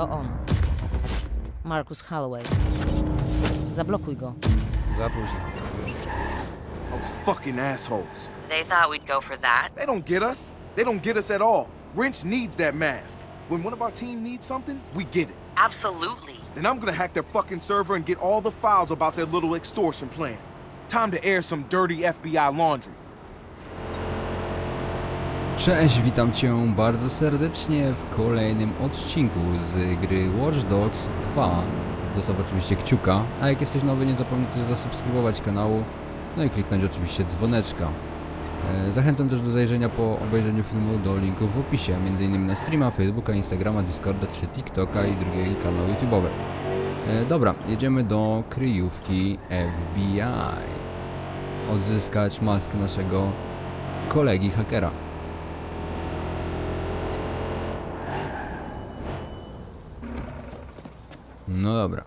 To on. Marcus Holloway. Zablokuj go. Za późno. Those fucking assholes. They thought we'd go for that. They don't get us. They don't get us at all. Wrench needs that mask. When one of our team needs something, we get it. Absolutely. Then I'm gonna hack their fucking server and get all the files about their little extortion plan. Time to air some dirty FBI laundry. Cześć, witam Cię bardzo serdecznie w kolejnym odcinku z gry Watch Dogs 2. Zostaw oczywiście kciuka, a jak jesteś nowy nie zapomnij też zasubskrybować kanału, no i kliknąć oczywiście dzwoneczka. E, Zachęcam też do zajrzenia po obejrzeniu filmu do linków w opisie, m.in. na streama, Facebooka, Instagrama, Discorda czy TikToka i drugie kanały YouTube'owe. Dobra, jedziemy do kryjówki FBI. Odzyskać maskę naszego kolegi hakera. No dobra.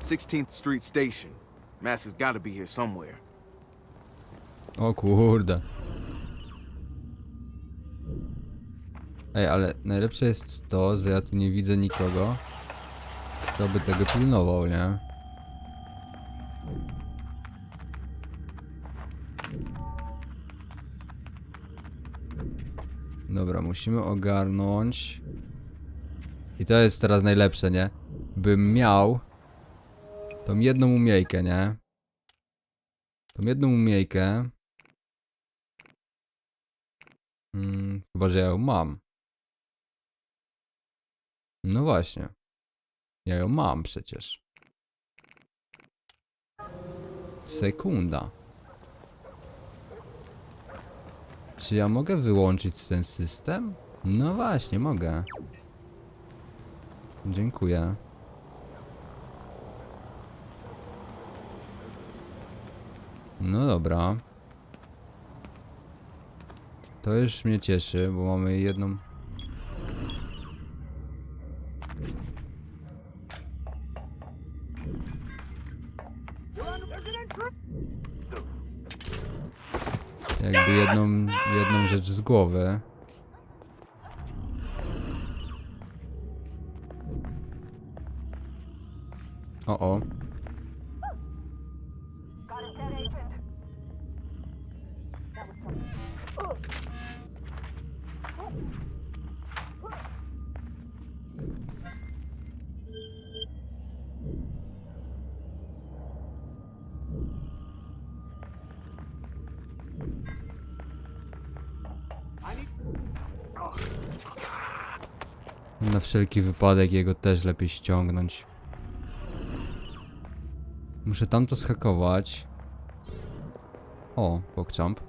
16th Street Station. Mask has gotta be here somewhere. O kurde. Ej, ale najlepsze jest to, że ja tu nie widzę nikogo, kto by tego pilnował, nie? Dobra, musimy ogarnąć. I to jest teraz najlepsze, nie? Bym miał tą jedną umiejkę, nie? Tą jedną umiejkę. Hmm, chyba, że ja ją mam. No właśnie. Ja ją mam przecież. Sekunda. Czy ja mogę wyłączyć ten system? No właśnie, mogę. Dziękuję. No dobra. To już mnie cieszy, bo mamy jedną. Jakby jedną, jedną rzecz z głowy. O o. Na wszelki wypadek jego też lepiej ściągnąć. Muszę tamto schakować. O, pokczamp.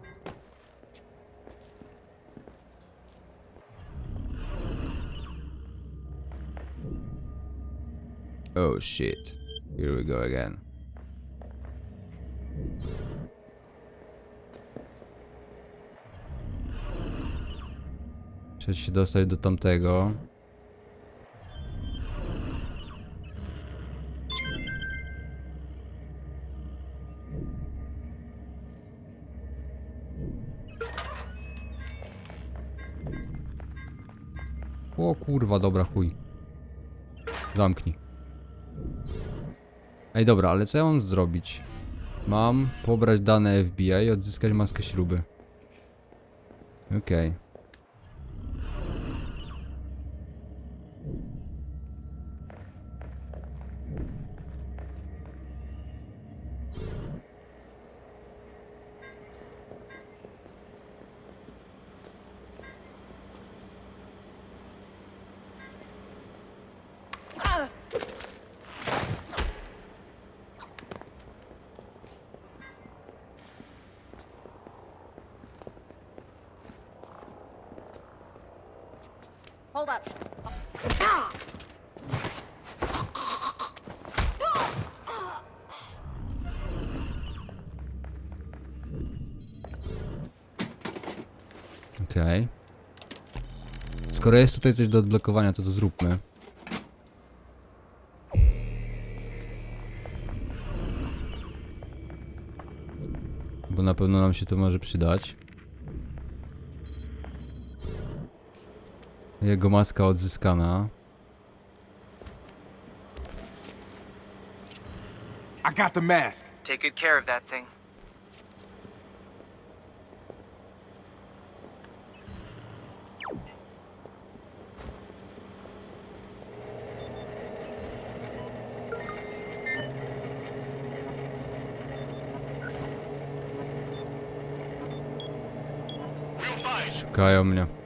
Oh shit. Here we go again. Muszę się dostać do tamtego. Kurwa, dobra, chuj. Zamknij. Ej, dobra, ale co ja mam zrobić? Mam pobrać dane FBI i odzyskać maskę śruby. Okej. Hold Okej. Skoro jest tutaj coś do odblokowania, to to zróbmy. Bo na pewno nam się to może przydać. Jego maska odzyskana. I got the mask. Take good care of that thing. Szukają mnie.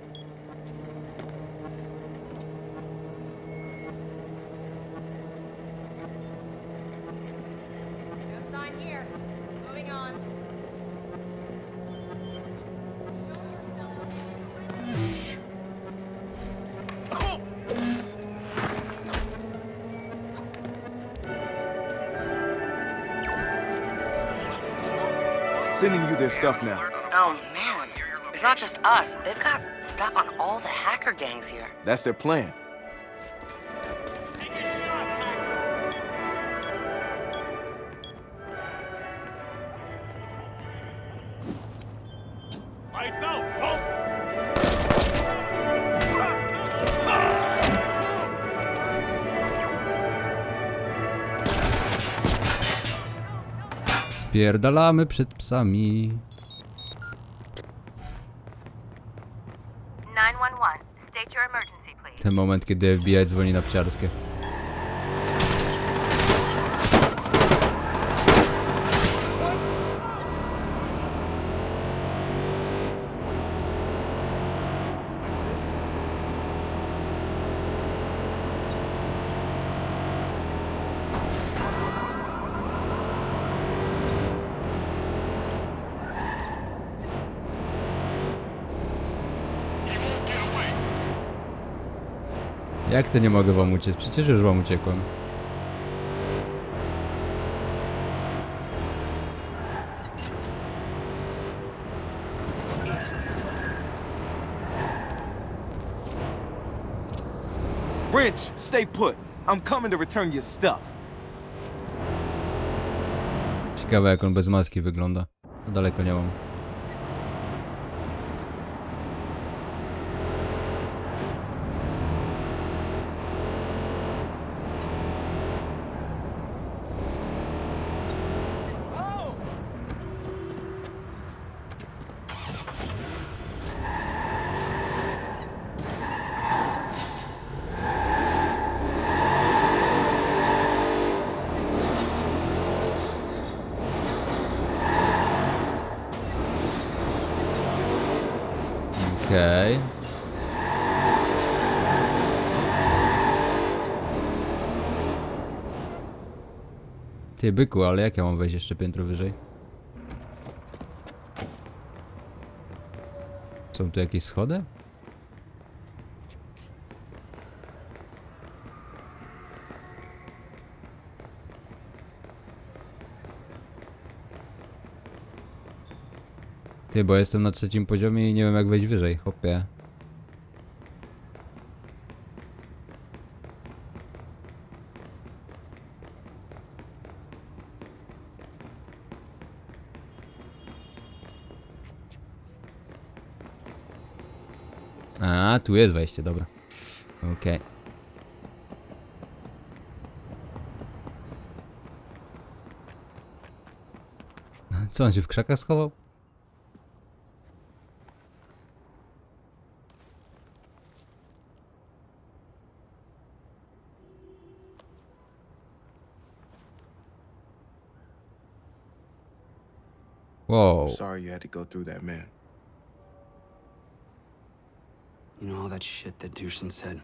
Sending you their stuff now. Oh man, it's not just us. They've got stuff on all the hacker gangs here. That's their plan. Spierdalamy przed psami. 911. State your emergency, please. Ten moment, kiedy FBI dzwoni na psiarskie. Jak to nie mogę wam uciec? Przecież już wam uciekłem. Wrench, stay put. I'm coming to return your stuff. Ciekawe jak on bez maski wygląda. To daleko nie mam. Okej. Ty byku, ale jak ja mam wejść jeszcze piętro wyżej? Są tu jakieś schody? Ty, bo jestem na trzecim poziomie i nie wiem jak wejść wyżej, hopie. A, tu jest wejście, dobra. Okej. Co, on się w krzakach schował? Wow. Sorry you had to go through that, man. You know all that shit that Doosan said?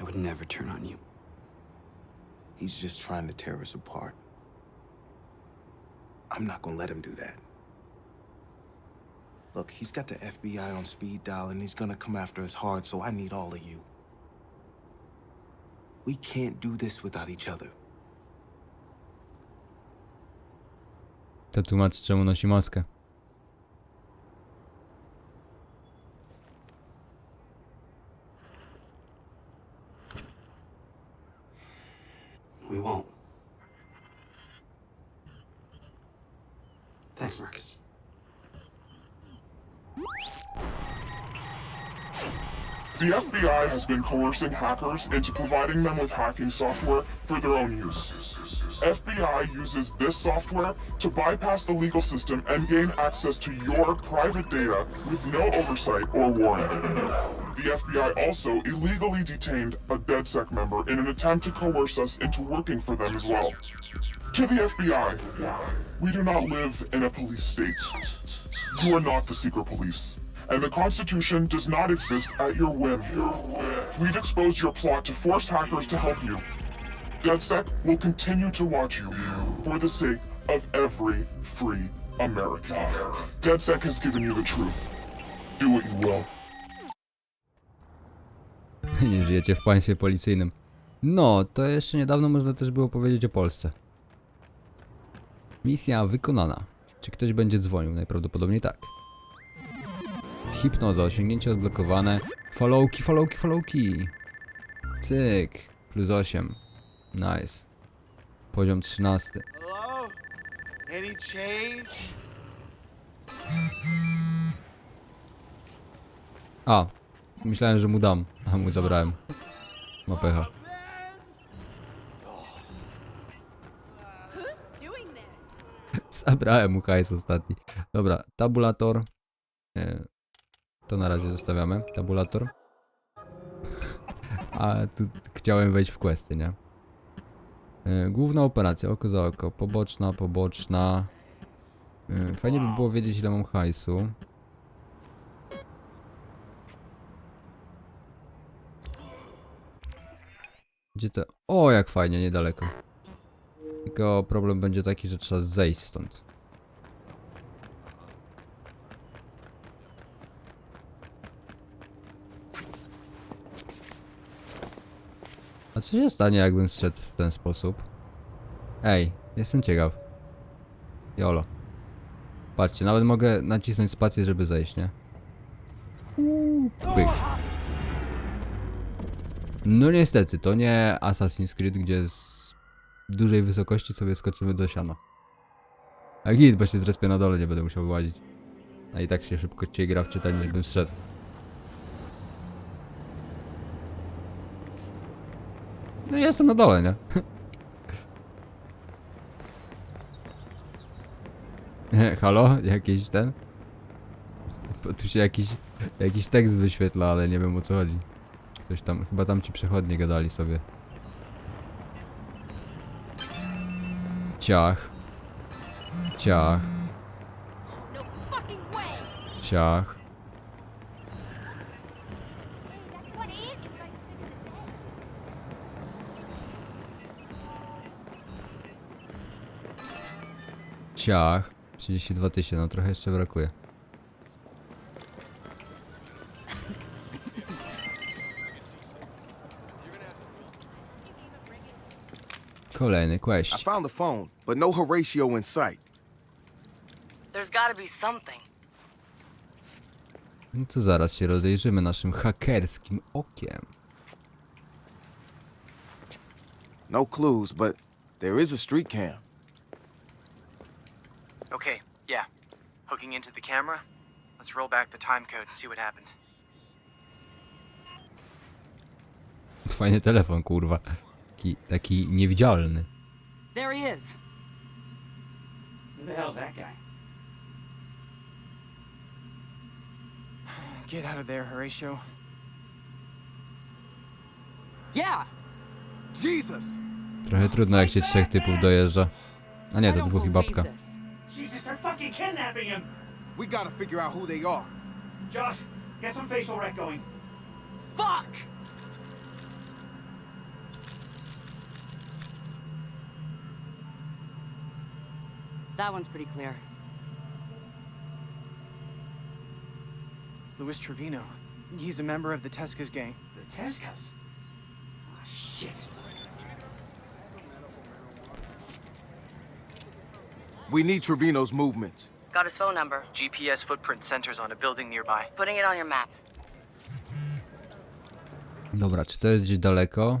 I would never turn on you. He's just trying to tear us apart. I'm not gonna let him do that. Look, he's got the FBI on speed dial and he's gonna come after us hard, so I need all of you. We can't do this without each other. To tłumacz czemu nosi maskę. We won't. Thanks, Marcus. The FBI has been coercing hackers into providing them with hacking software for their own use. FBI uses this software to bypass the legal system and gain access to your private data with no oversight or warning. The FBI also illegally detained a DedSec member in an attempt to coerce us into working for them as well. To the FBI, we do not live in a police state. You are not the secret police, and the Constitution does not exist at your whim. We've exposed your plot to force hackers to help you. DedSec will continue to watch you for the sake of every free American. DedSec has given you the truth. Do what you will. Nie żyjecie w państwie policyjnym. No, to jeszcze niedawno można też było powiedzieć o Polsce. Misja wykonana. Czy ktoś będzie dzwonił? Najprawdopodobniej tak. Hipnoza, osiągnięcie odblokowane. Followki, followki, followki. Cyk. Plus 8. Nice. Poziom 13. Hello? Any change? A, myślałem, że mu dam, a mu zabrałem. Ma pecha. Zabrałem mu hajs ostatni. Dobra, tabulator. E, To na razie zostawiamy. Tabulator. A tu chciałem wejść w questy, nie? E, Główna operacja, oko za oko. Poboczna, poboczna. E, Fajnie by było wiedzieć ile mam hajsu. Gdzie to? O, jak fajnie, niedaleko. Tylko problem będzie taki, że trzeba zejść stąd. A co się stanie, jakbym zszedł w ten sposób? Ej, jestem ciekaw. Jolo. Patrzcie, nawet mogę nacisnąć spację, żeby zejść, nie? Pyk. No niestety, to nie Assassin's Creed, gdzie z dużej wysokości sobie skoczymy do siana. A git, bo się zrespię na dole, nie będę musiał łazić. A i tak się szybko cię gra w czytanie, żebym zszedł. No jestem na dole, nie? Nie, Halo? Jakiś ten? Bo tu się jakiś, jakiś tekst wyświetla, ale nie wiem o co chodzi. Ktoś tam, chyba tam ci przechodnie gadali sobie. Ciach. Ciach. No! Ciach. Ciach. 32 tysięcy, no trochę jeszcze brakuje. Kolejny I quest. found the phone, but no Horatio in sight. There's gotta be something. No to zaraz się rozejrzymy naszym hakerskim okiem. No clues, but there is a street cam. Okay, yeah. Hooking into the camera. Let's roll back the time code and see what happened. Fajny telefon, kurwa. Taki, taki niewidzialny. There he is. Who the hell's that guy? Get out of there, Horatio. Yeah. Jesus! Trochę trudno jak się trzech typów dojeżdża. A nie, to dwóch i babka. Jesus, they're fucking kidnapping him! We gotta figure out who they are. Josh, get some facial rec going. Fuck! That one's pretty clear. Luis Trevino. He's a member of the Tesca's gang. The Tescas? Ah, shit. We need Trevino's movements. Got his phone number. GPS footprint centers on a building nearby. Putting it on your map. Dobra, czy to jest gdzieś daleko?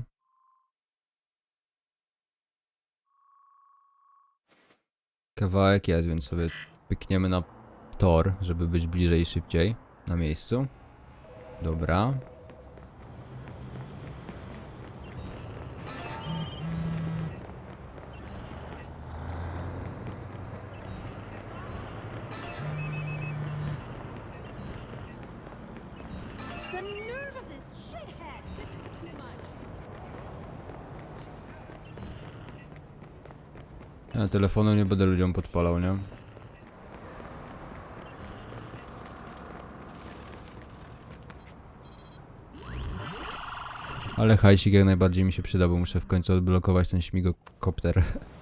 Kawałek jest, więc sobie pykniemy na tor, żeby być bliżej i szybciej na miejscu. Dobra. Ja telefonu nie będę ludziom podpalał, nie? Ale hajsik jak najbardziej mi się przyda, bo muszę w końcu odblokować ten śmigokopter.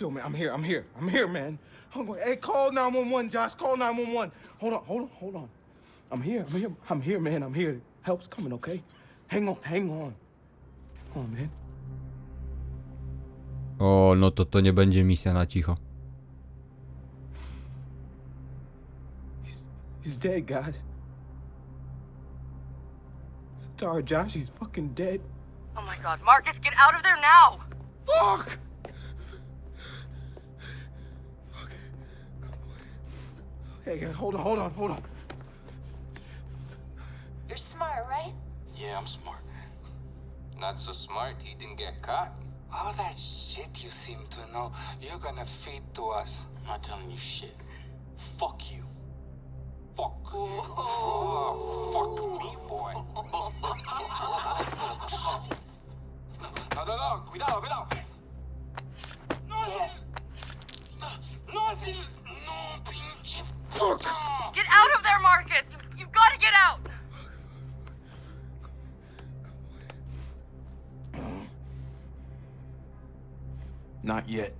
Horatio, man, I'm here. I'm here. I'm here, man. I'm going, hey, call 911, Josh. Call 911. Hold on, hold on, hold on. I'm here. I'm here. I'm here, man. I'm here. Help's coming, okay? Hang on, hang on. Come on, man. O, no to to nie będzie misja na cicho. He's, he's dead, guys. Sorry, Josh. He's fucking dead. Oh my god, Marcus, get out of there now! Fuck! Hey, hey, hold on, hold on, hold on. You're smart, right? Yeah, I'm smart. Not so smart, he didn't get caught. All that shit you seem to know, you're gonna feed to us. I'm not telling you shit. Fuck you. Fuck. Oh, fuck me, boy. No, no, no, cuidado, cuidado. Pinche puta. Get out of there, Marcus! You, you've gotta get out! Not yet.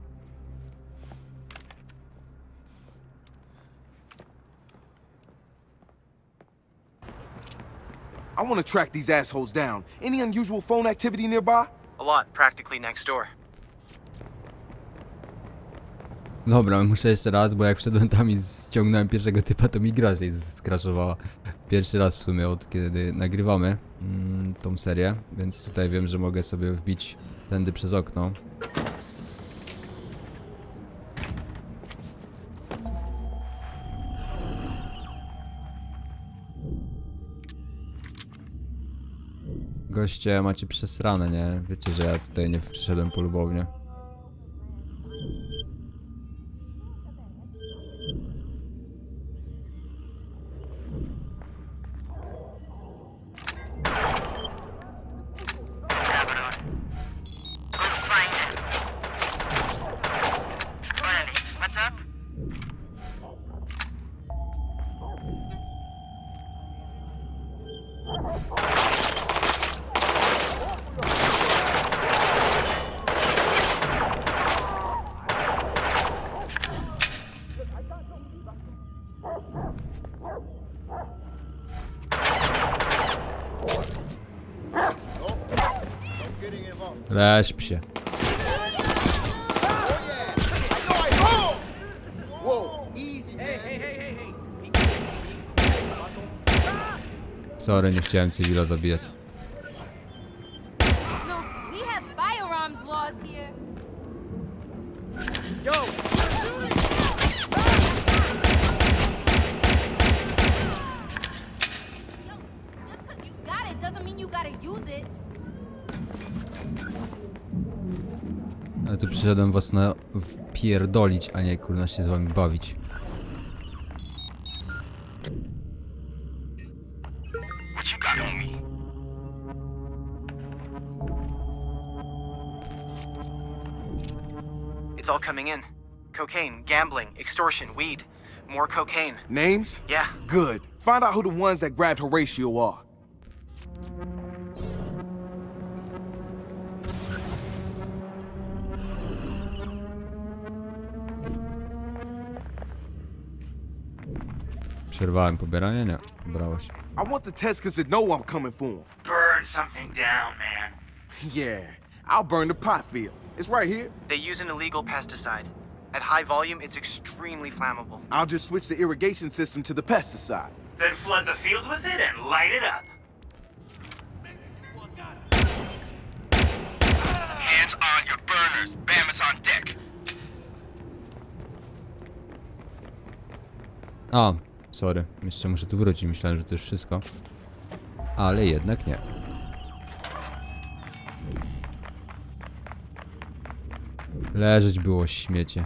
I want to track these assholes down. Any unusual phone activity nearby? A lot, practically next door. Dobra, muszę jeszcze raz, bo jak wszedłem tam i ściągnąłem pierwszego typa, to mi gra skraszowała. Pierwszy raz w sumie od kiedy nagrywamy mm, tą serię, więc tutaj wiem, że mogę sobie wbić tędy przez okno. Goście, macie przesrane, nie? Wiecie, że ja tutaj nie przyszedłem polubownie. Leśp się. Sorry, nie chciałem cywila zabijać. Ale tu przyszedłem was na wpierdolić, a nie kurna się z wami bawić. It's all coming in. Cocaine, gambling, extortion, weed. More cocaine. Names? Yeah. Good. Find out who the ones that grabbed Horatio are. Przerwałem pobieranie? Nie, brałeś. I want the Teskers to know I'm coming for them. Burn something down, man. Yeah, I'll burn the pot field. It's right here. They use an illegal pesticide. At high volume, it's extremely flammable. I'll just switch the irrigation system to the pesticide. Then flood the fields with it and light it up. Hands on your burners. Bam is on deck. A, sorry. Jeszcze muszę tu wrócić, myślałem, że to już wszystko. ale jednak nie. Leżeć było śmiecie.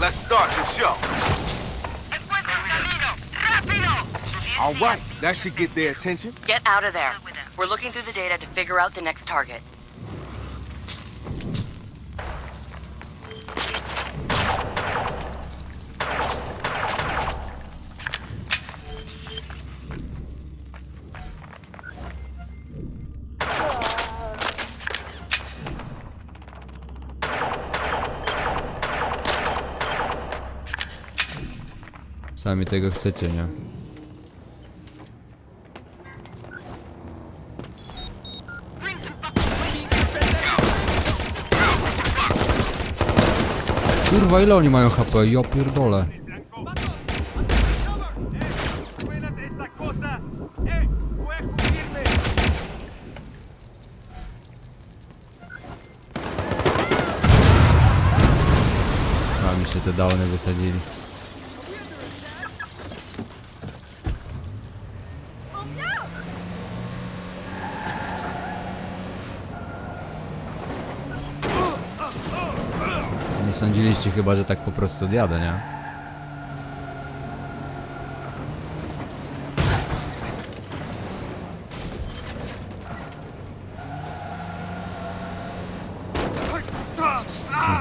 Let's start the show. All right, that should get their attention. Get out of there. We're looking through the data to figure out the next target. Sami tego chcecie, nie? Kurwa, ile oni mają HP? Ja pierdolę. Buena de esta cosa. ¡Eh! ¡Puedes cubrirme! A mi się te downy wysadzili. Nie sądziliście chyba, że tak po prostu odjadę, nie?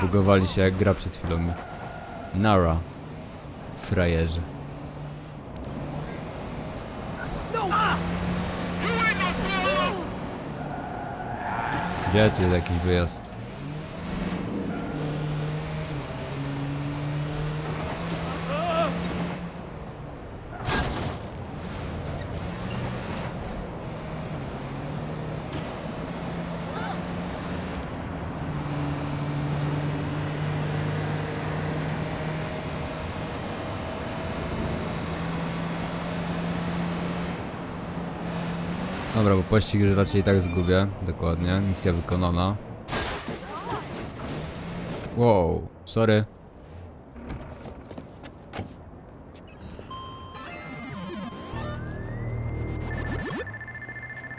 Bugowali się jak gra przed chwilą. Nara. Frajerzy. Gdzie tu jest jakiś wyjazd? Dobra, bo pościg już raczej tak zgubię. Dokładnie. Misja wykonana. Wow, sorry.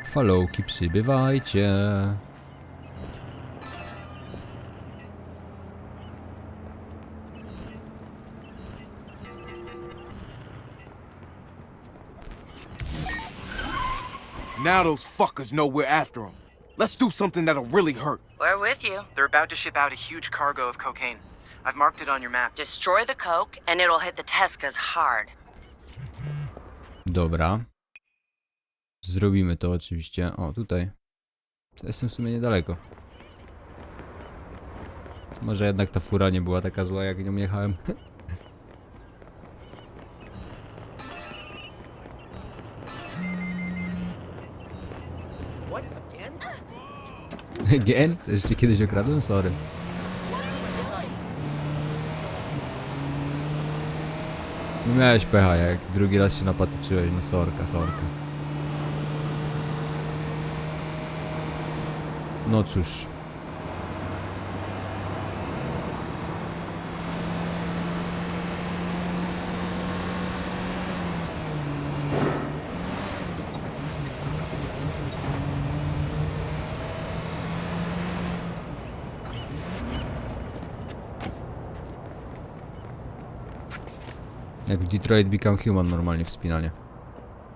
Followki przybywajcie. Now those fuckers know we're after them. Let's do something that'll really hurt. We're with you. They're about to ship out a huge cargo of cocaine. I've marked it on your map. Destroy the coke, and it'll hit the Tescas hard. Dobra. Zrobimy to oczywiście. O, tutaj. To jestem w sumie niedaleko. Może jednak ta fura nie była taka zła, jak nią jechałem. Again? To już się kiedyś okradłem? Sorry. Miałeś pecha, jak drugi raz się napatyczyłeś, no sorka, sorka. No cóż. Jak w Detroit Become Human normalnie wspinanie.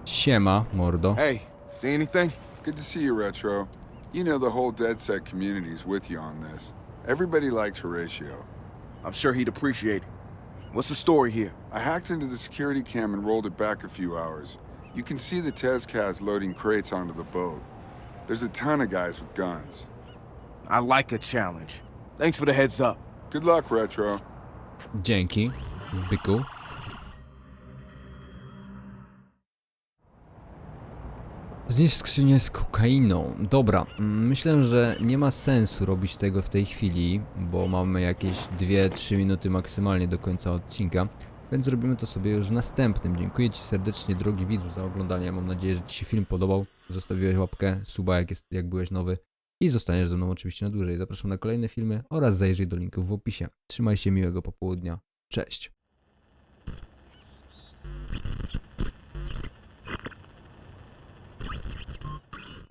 Siema, mordo. Hey, see anything? Good to see you, Retro. You know the whole DedSec community's with you on this. Everybody likes Horatio. I'm sure he'd appreciate it. What's the story here? I hacked into the security cam and rolled it back a few hours. You can see the Tezcaz loading crates onto the boat. There's a ton of guys with guns. I like a challenge. Thanks for the heads up. Good luck, Retro. Dzięki, byku. Zniszcz skrzynię z kokainą. Dobra, mm, myślę, że nie ma sensu robić tego w tej chwili, bo mamy jakieś 2-3 minuty maksymalnie do końca odcinka, więc zrobimy to sobie już w następnym. Dziękuję Ci serdecznie, drogi widzu, za oglądanie. Mam nadzieję, że Ci się film podobał. Zostawiłeś łapkę, suba, jak, jest, jak byłeś nowy. I zostaniesz ze mną oczywiście na dłużej. Zapraszam na kolejne filmy oraz zajrzyj do linków w opisie. Trzymaj się miłego popołudnia. Cześć!